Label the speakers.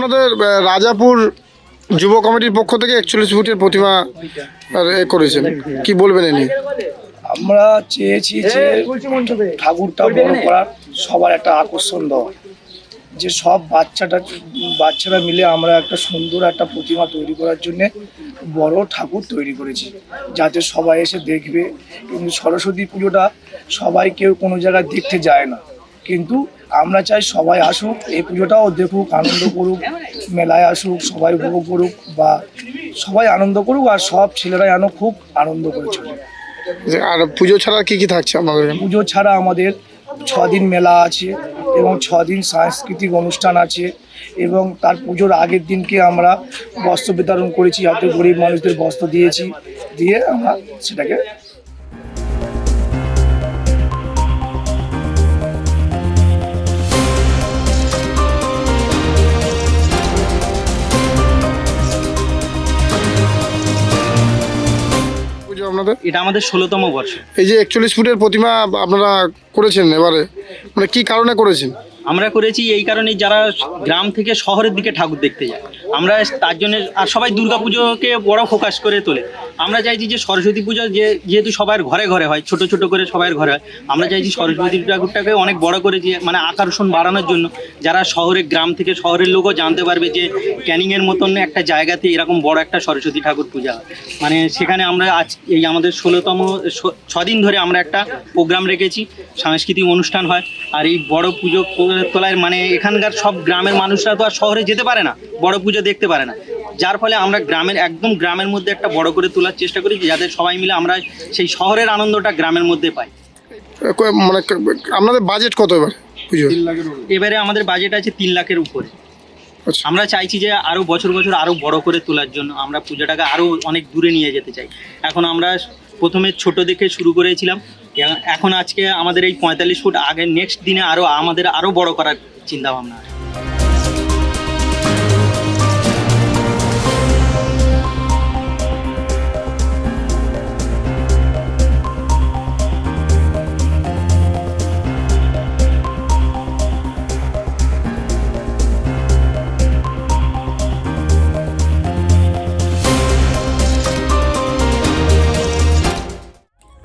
Speaker 1: আপনাদের রাজাপুর যুব কমিটির পক্ষ থেকে একচল্লিশ ফুটের প্রতিমা এ করেছেন। কি বলবেন এ নিয়ে?
Speaker 2: আমরা চেয়েছি যে ঠাকুরটা বড় করার, সবার একটা আকর্ষণ দেওয়া যে সব বাচ্চাটা, বাচ্চারা মিলে আমরা একটা সুন্দর একটা প্রতিমা তৈরি করার জন্যে বড় ঠাকুর তৈরি করেছি। যাতে সবাই এসে দেখবে, কিন্তু সরস্বতী পুজোটা সবাই কেউ কোনো জায়গায় দেখতে যায় না। কিন্তু আমরা চাই সবাই আসুক এই পুজোটাও দেখুক আনন্দ করুক মেলায় আসুক সবাই উপভোগ করুক বা সবাই আনন্দ করুক আর সব ছেলেরাই আনো খুব আনন্দ করে চলে
Speaker 1: আর পুজো ছাড়া কি কি থাকছে এখানে?
Speaker 2: পুজো ছাড়া আমাদের ছ দিন মেলা আছে এবং ছ দিন সাংস্কৃতিক অনুষ্ঠান আছে এবং তার পুজোর আগের দিনকে আমরা বস্ত্র বিতরণ করেছি হাতে গরিব মানুষদের বস্ত্র দিয়েছি দিয়ে আমরা সেটাকে
Speaker 1: আপনাদের?
Speaker 3: এটা আমাদের ষোলোতম বর্ষ।
Speaker 1: এই যে একচল্লিশ ফুটের প্রতিমা আপনারা করেছেন এবারে মানে কি কারণে করেছেন?
Speaker 3: আমরা করেছি এই কারণে যারা গ্রাম থেকে শহরের দিকে ঠাকুর দেখতে যায়। আমরা তার জন্য আর সবাই দুর্গাপুজোকে বড় ফোকাস করে তোলে। আমরা চাইছি যে সরস্বতী পুজো যে, যেহেতু সবার ঘরে ঘরে হয়, ছোট ছোট করে সবার ঘরে হয়, আমরা চাইছি সরস্বতী ঠাকুরটাকে অনেক বড় করে যে মানে আকর্ষণ বাড়ানোর জন্য যারা শহরে, গ্রাম থেকে শহরের লোকও জানতে পারবে যে ক্যানিংয়ের মতন একটা জায়গাতে এরকম বড় একটা সরস্বতী ঠাকুর পূজা মানে সেখানে আমরা আজ এই আমাদের ষোলোতম ছদিন ধরে আমরা একটা প্রোগ্রাম রেখেছি, সাংস্কৃতিক অনুষ্ঠান হয়। আর এই বড় পুজো তোলার মানে এখানকার সব গ্রামের মানুষরা তো আর শহরে যেতে পারে না বড় পুজো দেখতে পারে না। যার ফলে আমরা গ্রামের একদম গ্রামের মধ্যে একটা বড় করে তোলার চেষ্টা করি যাতে সবাই মিলে আমরা সেই শহরের আনন্দটা গ্রামের মধ্যে পাই।
Speaker 1: মানে আপনাদের বাজেট কত এবার
Speaker 3: এবারে আমাদের বাজেট আছে তিন লাখের উপরে।
Speaker 1: আচ্ছা।
Speaker 3: আমরা চাইছি যে আরও বছর বছর আরও বড় করে তোলার জন্য আমরা পূজাটাকে আরও অনেক দূরে নিয়ে যেতে চাই। এখন আমরা প্রথমে ছোট দেখে শুরু করেছিলাম। এখন আজকে আমাদের এই পঁয়তাল্লিশ ফুট আগে নেক্সট দিনে আরও আমাদের আরও বড় করার চিন্তা ভাবনা